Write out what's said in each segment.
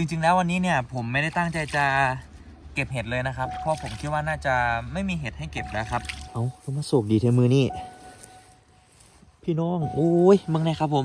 จริง ๆ แล้ววันนี้เนี่ยผมไม่ได้ตั้งใจจะเก็บเห็ดเลยนะครับ เพราะผมคิดว่าน่าจะไม่มีเห็ดให้เก็บนะครับ เอาก็มาโศกดีเทมือนี่ พี่น้อง โอ้ยมึงไงครับผม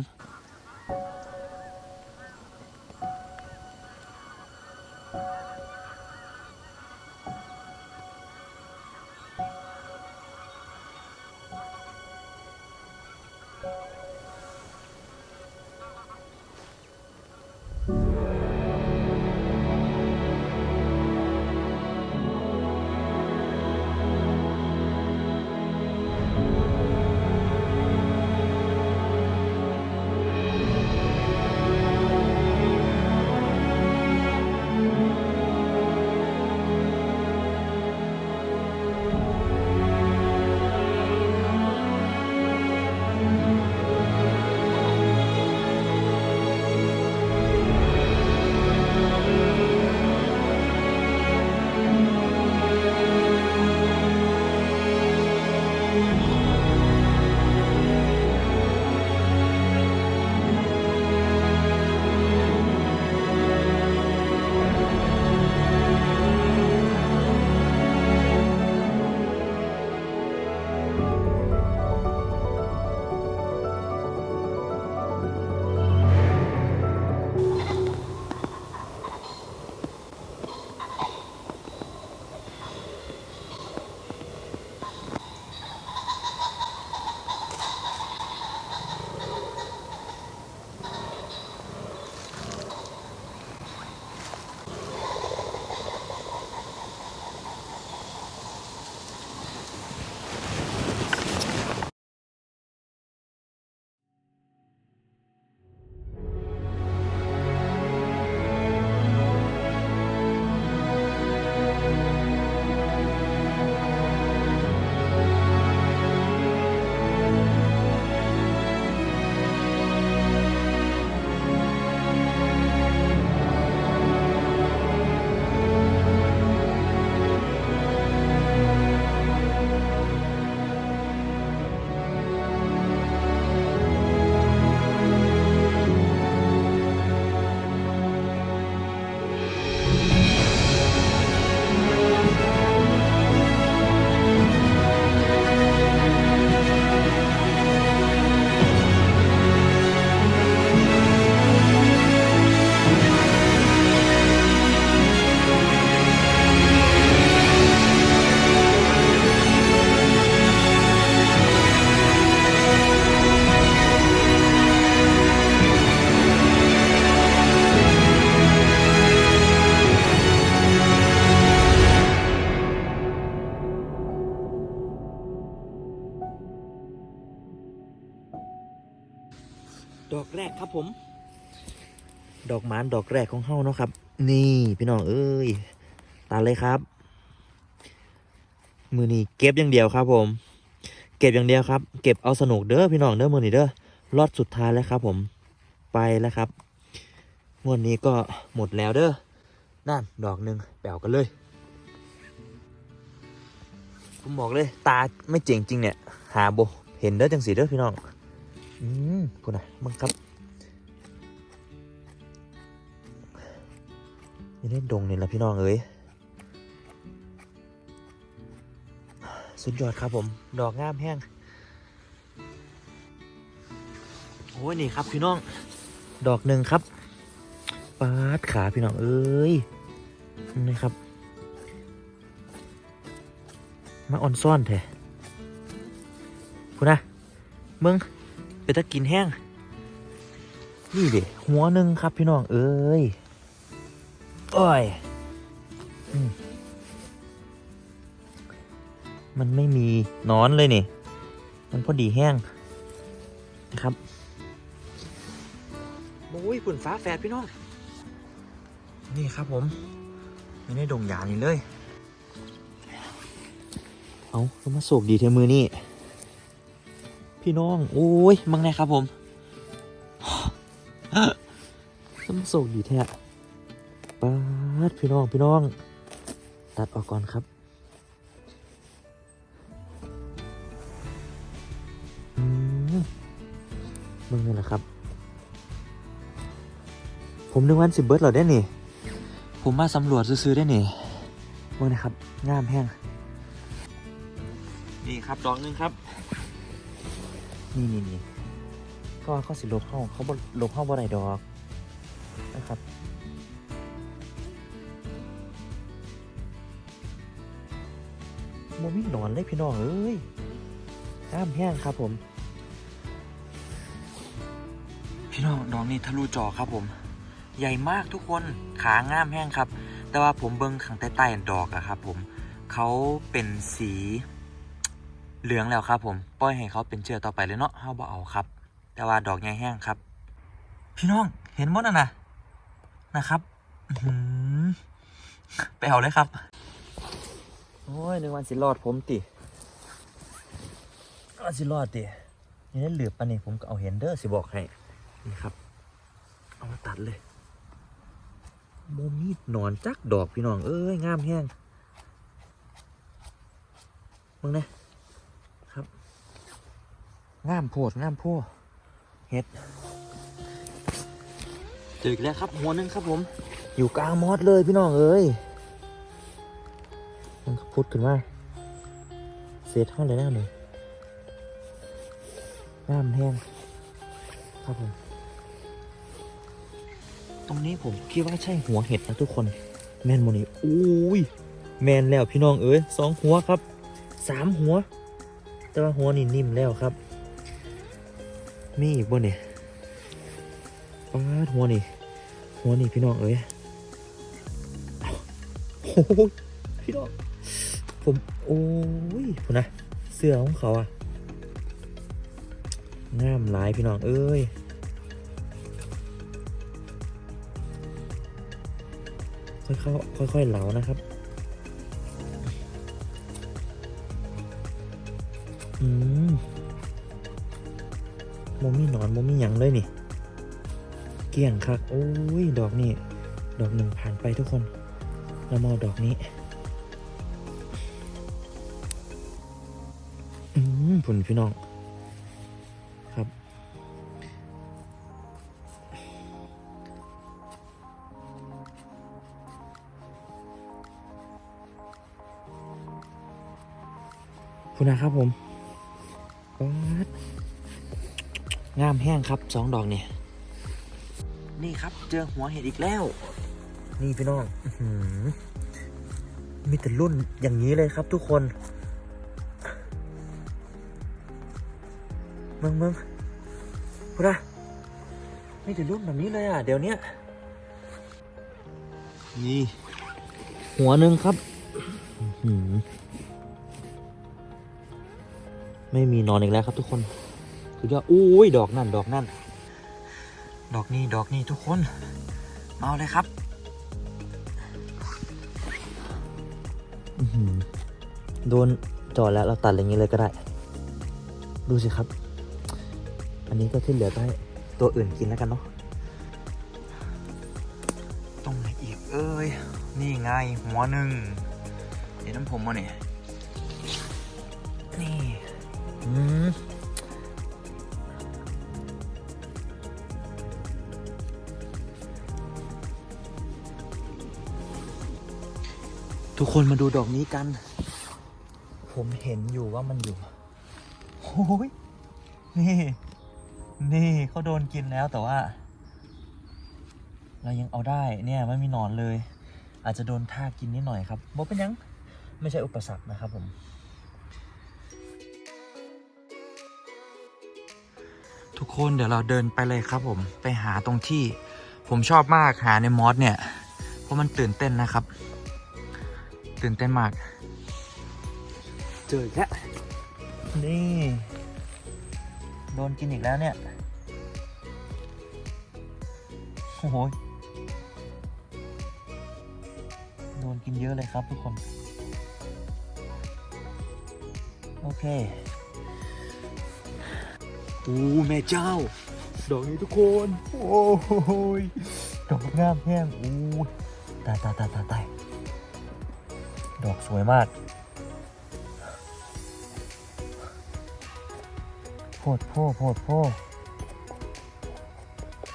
ดอกไม้ดอกแรกของเฮาเนาะครับ นี่พี่น้องเอ้ยตัดเลยครับ มือนี้เก็บอย่างเดียวครับผม เก็บอย่างเดียวครับ เก็บเอาสนุกเด้อพี่น้องเด้อมือนี้เด้อรอดสุดท้ายแล้วครับ ผมไปแล้วครับงวดนี้ก็หมดแล้วเด้อนั่นดอกหนึ่งแปลวกันเลยผมบอกเลย ตาไม่เจ๋งจริงเนี่ย หาโบเห็นเด้อจังสีเด้อพี่น้อง อืมพูดนะมึงครับ นี่เล่นดงเนี่แหละพี่น้องเอ้ยสุดยอดครับผม ดอกงามแห้งโอ้ยนี่ครับพี่น้อง ดอกหนึ่งครับปาดขาพี่น้องเอ้ยนี่ครับ มาออนซ่อนแท้พูดนะมึงไปตะกินแห้ง นี่เด็หัวหนึ่งครับพี่น้องเอ้ย โอ้ยอืมมันไม่มีหนอนเลยนี่ มันพอดีแห้งนะครับโอ้ยฝุ่นฟ้าแฝดพี่น้อง นี่ครับผมไม่ได้ดงยานี่เลย เอาก็มาโศกดีเทมือนี่ พี่น้อง โอ้ย มังไงครับผมต้องส่งดีแท้ ปาดพี่น้องพี่น้อง ตัดออกก่อนครับอืมมึงนี่แหละครับ ผมนึกวันสิบเบิร์ดเรอได้นี่ ผมมาสำรวจซื้อได้นี่เบิ่งนะครับงามแห้งนี่ครับดอกหนึงครับ นี่นี่นี่ก็เขาสิลบเข้าเขาบ่ลบเข้าบ่ได้ดอกนะครับ โมมีหนอนเลยพี่น้องเอ้ยงามแห้งครับผม พี่น้องดอกนี้ทะลุจอครับผม ใหญ่มากทุกคนขางามแห้งครับ แต่ว่าผมเบิ้งข้างใต้ๆดอกอะครับ ผมเขาเป็นสีเหลืองแล้วครับ ผมปล่อยให้เขาเป็นเชื้อต่อไปเลยเนาะเฮาบ่เอาครับ แต่ว่าดอกใหญ่แห้งครับ พี่น้องเห็นหมดอะนะนะครับไปเอาเลยครับ โอ้ยหนึ่งวันสิรอดผมติวันสิรอดตินี่นั่นเหลือบปะนี่ผมก็เอาเห็นเด้อสิบอกให้นี่ครับ เอามาตัดเลยโมมีดหนอนจักดอกพี่น้อง เอ้ยงามแห้งมึงนะครับงามโพดงามโพดเห็ดเจออีกแล้วครับหัวหนึงครับผม อยู่กลางมอดเลยพี่น้องเอ้ย มันก็พุดขึ้นมาเศษเท่าเลยนะหนูน้ำแห้งครับผมตรงนี้ผมคิดว่าใช่หัวเห็ดนะทุกคน แมนโมนี่อุ้ยแมนแล้วพี่น้องเอ้ยสองหัวครับสามหัว แต่ว่าหัวนี่นิ่มแล้วครับ มีอีกบ่เนี่ยปาดหัวนี่ หัวนี่พี่น้องเอ้ยโอ้โหพี่น้อง ผมโอ้ยพูนะเสื้อของเขาอะงามหลายพี่น้องเอ้ยค่อยเข้าค่อยๆเหลานะครับอืมมมี่นอนมมี่หยังเลยนี่ เกลี่ยงคักโอ้ย ดอกนี่ ดอกหนึ่งผ่านไปทุกคน เรามาดอกนี้ ผุนพี่น้อง ครับ คุณนะครับผมป๊าดงามแห้งครับสองดอกเนี่ย นี่ครับ เจอหัวเห็ดอีกแล้ว นี่พี่น้องอื้อหือมีแต่รุ่นอย่างนี้เลยครับทุกคน มืองเมืองพุทธะไม่ถึงรุ่นแบบนี้เลยอะ เดี๋ยวเนี้ยนี่ หัวหนึ่งครับอื้อหือไม่มีนอนอีกแล้วครับทุกคนสุดยอดอุ้ยดอกนั่น ดอกนั่น ดอกนี้ดอกนี้ทุกคนมาเอาเลยครับอื้อหือโดนจอดแล้วเราตัดอย่างนี้เลยก็ได้ ดูสิครับ อันนี้ก็ที่เหลือก็ให้ตัวอื่นกินแล้วกันเนาะตรงไหนอีกเอ้ย นี่ไงหัวหนึ่งเดี๋ยวน้ำผมมาเนี่ยนี่อืมทุกคนมาดูดอกนี้กัน ผมเห็นอยู่ว่ามันอยู่ โอ้ย นี่ นี่เขาโดนกินแล้วแต่ว่า เรายังเอาได้เนี่ยไม่มีหนอนเลย อาจจะโดนท่ากินนิดหน่อยครับบอกเป็นหยังไม่ใช่อุปสรรคนะครับผม ทุกคนเดี๋ยวเราเดินไปเลยครับผมไปหาตรงที่ผมชอบมากหาในมอสเนี่ย เพราะมันตื่นเต้นนะครับ ตื่นเต้นมาก เจออีกแล้วนี่ โดนกินอีกแล้วเนี่ย โอ้โห โดนกินเยอะเลยครับทุกคน โอเค โอ้แม่เจ้า ดอกนี้ทุกคน โอ้ยดอกงามแห้งโอ้ยตายตายตายตายตายดอกสวยมาก โพดโพโพดพ่อ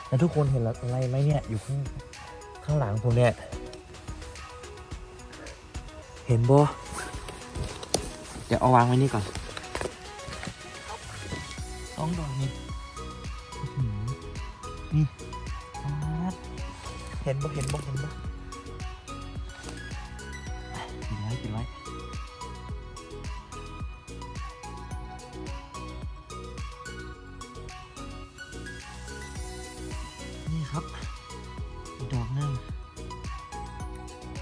แล้วทุกคนเห็นอะไรไหมเนี่ยอยู่ข้างข้างหลังผมเนี่ย เห็นบ่เดี๋ยวเอาวางไว้นี่ก่อนต้องดอกนี่นี่เห็นบ่เห็นบ่เห็นบ่ ดอกหนึง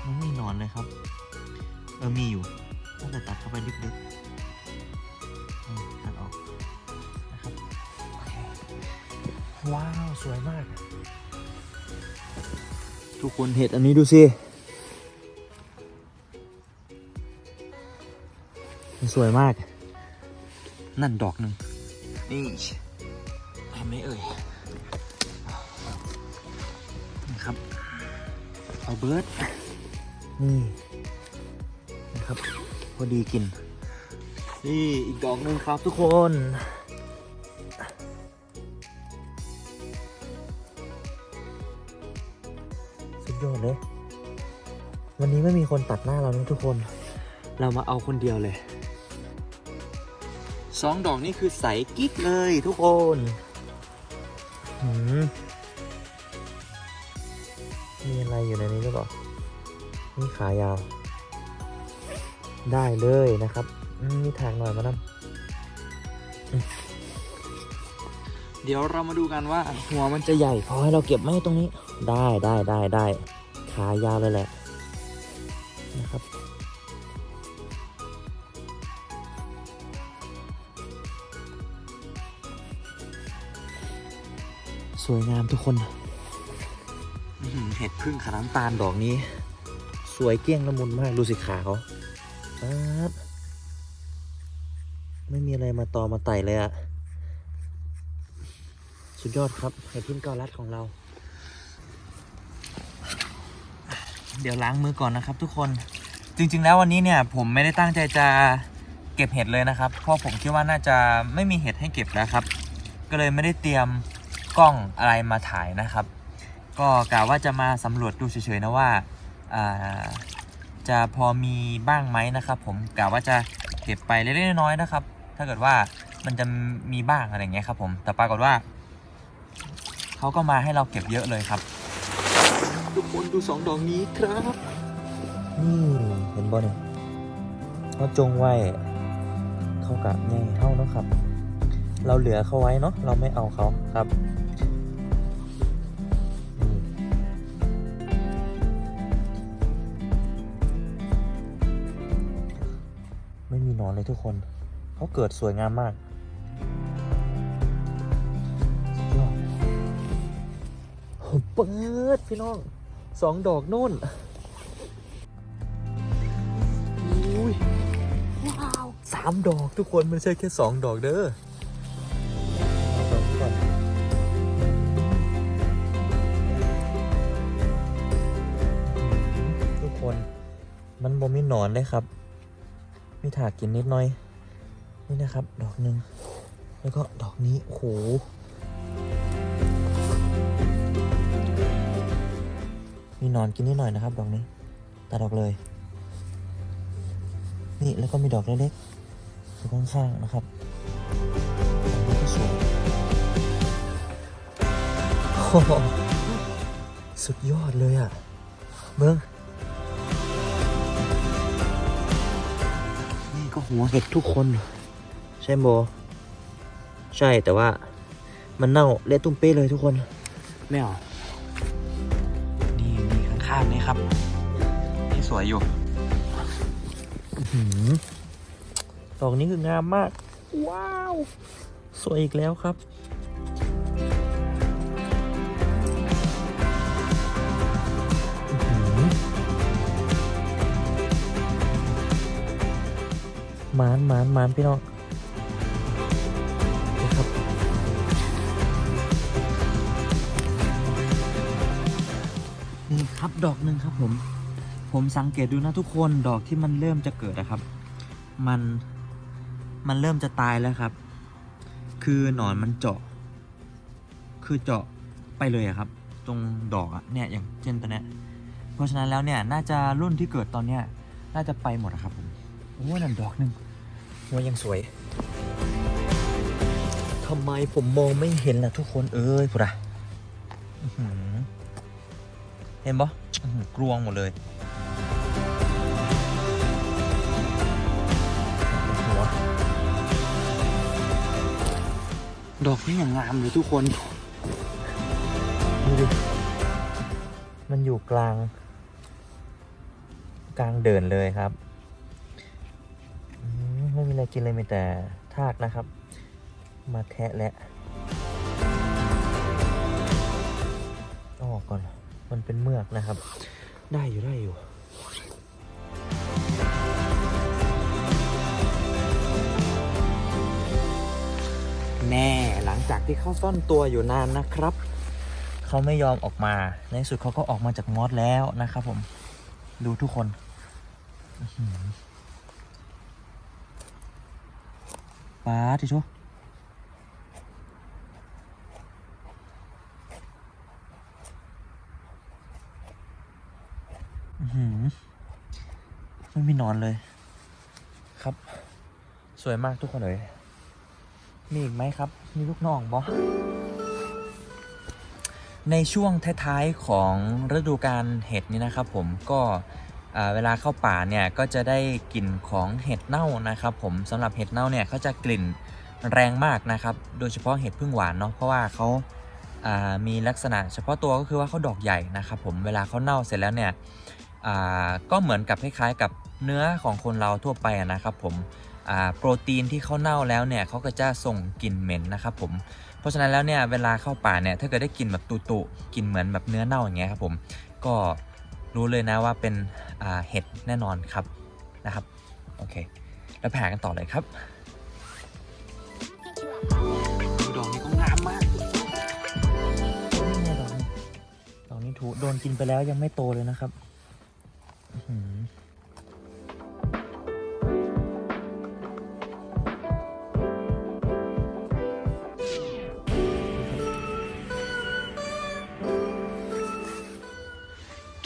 มันไม่มีหนอนเลยครับ เออ มีอยู่ตั้งแต่ตัดเข้าไปลึกๆอืมตัดออกนะครับโอเคว้าว สวยมาก ทุกคนเห็ดอันนี้ดูสิมันสวยมาก นั่นดอกหนึ่งนี่เห็นไหมเอ่ย เอาเบิร์ดนี่นะครับพอดีกิน นี่อีกดอกหนึ่งครับทุกคนสุดยอดเลย วันนี้ไม่มีคนตัดหน้าเรานะทุกคน เรามาเอาคนเดียวเลยสองดอกนี่คือใสกิ๊กเลยทุกคน หืมมี ขายาว ได้เลยนะครับอืมมีทางหน่อยมานำอืมเดี๋ยวเรามาดูกันว่า หัวมันจะใหญ่พอให้เราเก็บไหมตรงนี้ ได้ได้ได้ได้ขายาวเลยแหละนะครับสวยงามทุกคน เห็ดพึ่งขาน้ำตาลดอกนี้ สวยเกี้ยงละมุนมาก ดูสิขาเขาป๊าดไม่มีอะไรมาตอมาไต่เลยอะสุดยอดครับเห็ดพึ่งเกาลัดของเรา เดี๋ยวล้างมือก่อนนะครับทุกคน จริง ๆ แล้ววันนี้เนี่ย ผมไม่ได้ตั้งใจจะเก็บเห็ดเลยนะครับ เพราะผมคิดว่าน่าจะไม่มีเห็ดให้เก็บแล้วครับ ก็เลยไม่ได้เตรียมกล้องอะไรมาถ่ายนะครับ ก็กะว่าจะมาสำรวจดูเฉยๆนะว่า จะพอมีบ้างไหมนะครับผมกะว่าจะเก็บไปเล็กๆน้อยๆนะครับ ถ้าเกิดว่ามันจะมีบ้างอะไรอย่างเงี้ยครับผมแต่ปรากฏว่าเขาก็มาให้เราเก็บเยอะเลยครับ ทุกคนดูสองดอกนี้ครับนี่เห็นบ่เนี่ยเขาจงไว้เขากะใหญ่เท่าเนาะครับ เราเหลือเขาไว้เนาะเราไม่เอาเขาครับ ทุกคนเขาเกิดสวยงามมากสุดยอดโหเปิดพี่น้องสองดอกนู่นอุ้ยว้าวสามดอกทุกคนไม่ใช่แค่สองดอกเด้อดอกนี้ก่อนทุกคนมันบ่มีหนอนเลยครับ มีถากกินนิดหน่อย นี่นะครับ ดอกหนึ่งแล้วก็ดอกนี้โอ้โหมีนอนกินนิดหน่อยนะครับ ดอกนี้ตัดออกเลย นี่แล้วก็มีดอกเล็กๆอยู่ข้างๆนะครับก็สวยสุดยอดเลยอะเบิ้ง หัวเห็ดทุกคน ใช่โมใช่แต่ว่ามันเน่าเละตุ้มเป้เลยทุกคน ไม่เอานี่มีข้างๆนี่ครับ ที่สวยอยู่อื้อหือดอกนี้คืองามมาก ว้าว สวยอีกแล้วครับ หมานหมานหมานพี่น้องนี่ครับนี่ครับดอกหนึ่งครับผม ผมสังเกตดูนะทุกคนดอกที่มันเริ่มจะเกิดนะครับ มันมันเริ่มจะตายแล้วครับ คือหนอนมันเจาะ คือเจาะไปเลยอะครับ ตรงดอกอะเนี่ยอย่างเช่นตัวเนี้ยเพราะฉะนั้นแล้วเนี่ยน่าจะรุ่นที่เกิดตอนเนี้ยน่าจะไปหมดอะครับผม โอ้นั่นดอกหนึ่ง หัวยังสวยทำไมผมมองไม่เห็นล่ะทุกคนเอ้ยพุดะอื้อหือเห็นปะอื้อหือกลวงหมดเลยหัวดอกนี่อย่างงามเลยทุกคน ดูดิ มันอยู่กลาง กลางเดินเลยครับอื มไม่มีอะไรกินเลยมีแต่ทากนะครับ มาแทะและเอาออกก่อน มันเป็นเมือกนะครับ ได้อยู่ได้อยู่แน่หลังจากที่เขาซ่อนตัวอยู่นานนะครับ เขาไม่ยอมออกมา ในที่สุดเขาก็ออกมาจากมอสแล้วนะครับผม ดูทุกคนอื้อหือ ป้าทิชูอื้อหือไม่มีนอนเลย ครับ สวยมากทุกคนเลย มีอีกไหมครับ มีลูกน้องบอในช่วงท้ายๆของฤดูกาลเห็ดนี่นะครับผมก็ เวลาเข้าป่าเนี่ยก็จะได้กลิ่นของเห็ดเน่านะครับ ผมสำหรับเห็ดเน่าเนี่ยเขาจะกลิ่นแรงมากนะครับ โดยเฉพาะเห็ดพึ่งหวานเนาะเพราะว่าเขาอ่ามีลักษณะเฉพาะตัวก็คือว่าเขาดอกใหญ่นะครับผมเวลาเขาเน่าเสร็จแล้วเนี่ยก็เหมือนกับคล้ายๆกับเนื้อของคนเราทั่วไปนะครับผมโปรตีนที่เขาเน่าแล้วเนี่ยเขาก็จะส่งกลิ่นเหม็นนะครับผมเพราะฉะนั้นแล้วเนี่ยเวลาเข้าป่าเนี่ยถ้าเกิดได้กลิ่นแบบตุตุๆกลิ่นเหมือนแบบเนื้อเน่าอย่างเงี้ยครับผมก็ รู้เลยนะว่าเป็นอ่าเห็ดแน่นอนครับนะครับโอเค แล้วไปหากันต่อเลยครับดอกนี้ก็งามมากนี่ไงดอกนี้ดอกนี้ถูโดนกินไปแล้วยังไม่โตเลยนะครับ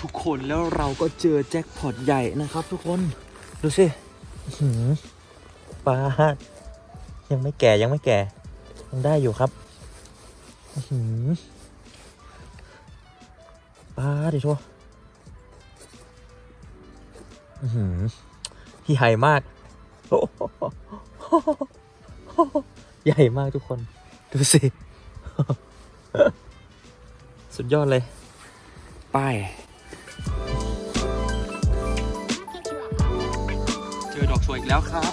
ทุกคนแล้วเราก็เจอแจ็คพอตใหญ่นะครับ ทุกคนดูสิหือปลายังไม่แก่ยังไม่แก่ ยังได้อยู่ครับหือปลาดิโชอื้อหือที่ใหญ่มากโอ้โหใหญ่มากทุกคน ดูสิ สุดยอดเลยป้ วยอีกแล้วครับ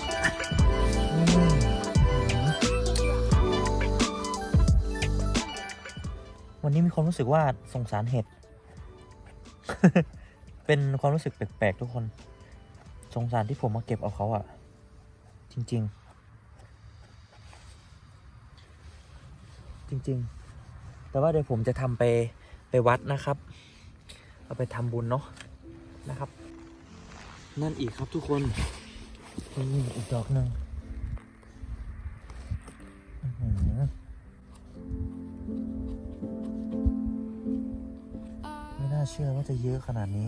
วันนี้มีความรู้สึกว่าสงสารเห็ด เป็นความรู้สึกแปลกๆทุกคน สงสารที่ผมมาเก็บเอาเขาอะจริง ๆจริงๆ แต่ว่าเดี๋ยวผมจะทำไปไปวัดนะครับ เอาไปทำบุญเนาะนะครับ นั่นอีกครับทุกคน นี่อีกดอกหนึ่งอื้อหือไม่น่าเชื่อว่าจะเยอะขนาดนี้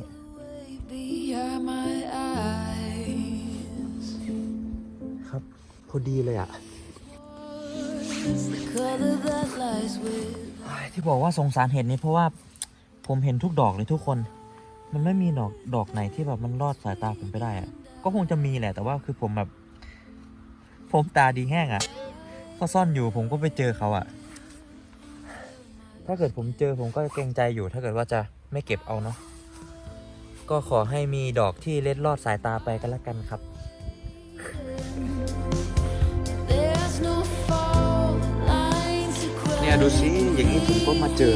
Behind my eyes, ครับพอดีเลยอะ the color that lies with ที่บอกว่าสงสารเห็ดนี่เพราะว่าผมเห็นทุกดอกเลยทุกคน มันไม่มีดอกดอกไหนที่แบบมันรอดสายตาผมไปได้อะ ก็คงจะมีแหละ แต่ว่าคือผมแบบ ผมตาดีแห้งอะเขาซ่อนอยู่ผมก็ไปเจอเขาอะถ้าเกิดผมเจอผมก็เกรงใจอยู่ ถ้าเกิดว่าจะไม่เก็บเอาเนาะก็ขอให้มีดอกที่เล็ดลอดสายตาไปกันละกันครับ There's no fault line to เนี่ยดูสิอย่างนี้ผมก็มาเจอ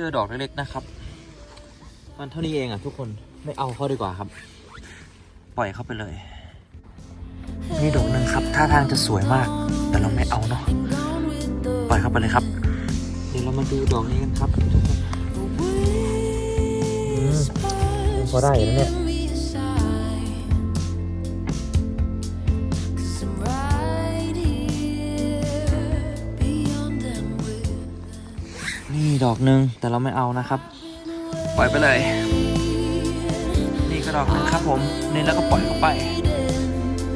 เจอดอกเล็กๆนะครับ มันเท่านี้เองอะทุกคนไม่เอาเขาดีกว่าครับ ปล่อยเขาไปเลย นี่ดอกหนึ่งครับท่าทางจะสวยมาก แต่เราไม่เอาเนาะปล่อยเขาไปเลยครับ เดี๋ยวเรามาดูดอกนี้กันครับพอได้แล้วเนี่ย ดอกหนึ่งแต่เราไม่เอานะครับ ปล่อยไปเลย นี่ก็ดอกหนึ่งครับผมเนี่แล้วก็ปล่อยเข้าไป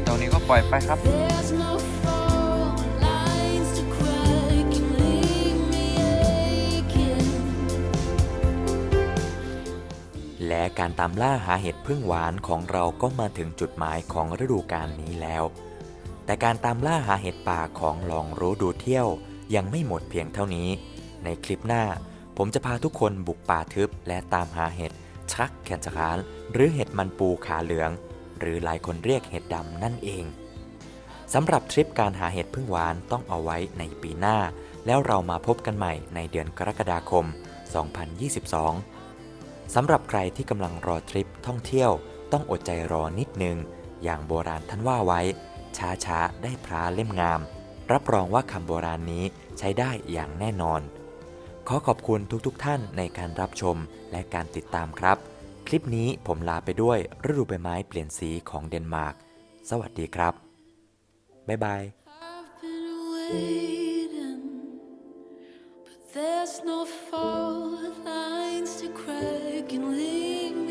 ดอกนี้ก็ปล่อยไปครับและการตามล่าหาเห็ดพึ่งหวานของเราก็มาถึงจุดหมายของฤดูกาลนี้แล้ว แต่การตามล่าหาเห็ดป่าของลองรู้ดูเที่ยวยังไม่หมดเพียงเท่านี้ ในคลิปหน้า ผมจะพาทุกคนบุกป่าทึบและตามหาเห็ดชักแคนจคานหรือเห็ดมันปูขาเหลือง หรือหลายคนเรียกเห็ดดำนั่นเองสำหรับทริปการหาเห็ดพึ่งหวานต้องเอาไว้ในปีหน้า แล้วเรามาพบกันใหม่ในเดือนกรกฎาคม 2022 สำหรับใครที่กำลังรอทริปท่องเที่ยว ต้องอดใจรอนิดนึง อย่างโบราณท่านว่าไว้ ช้าๆได้พระเล่มงาม รับรองว่าคำโบราณนี้ใช้ได้อย่างแน่นอน ขอขอบคุณทุกๆทท่านในการรับชมและการติดตามครับ คลิปนี้ผมลาไปด้วยฤดูใบไม้เปลี่ยนสีของเดนมาร์ก สวัสดีครับ บ๊ายบาย There's no fault lines to crack and leave